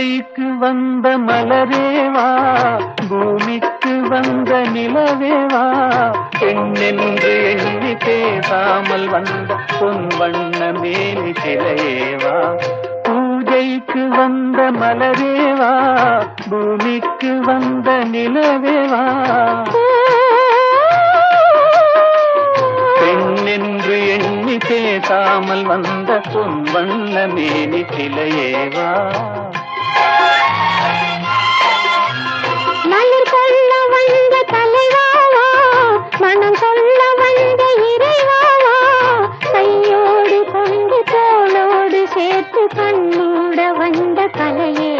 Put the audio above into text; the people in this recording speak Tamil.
பூஜைக்கு வந்த மலரேவா பூமிக்கு வந்த நிலவேவா? பெண்ணென்று எண்ணி பேசாமல் வந்த பொன் வண்ண மேலி சிலையேவா? பூஜைக்கு வந்த மலரேவா பூமிக்கு வந்த நிலவேவா? பெண்ணென்று எண்ணி பேசாமல் வந்த பொன் வண்ண மேலி சிலையேவா? சேர்த்து கண்ணூட வந்த கலையே.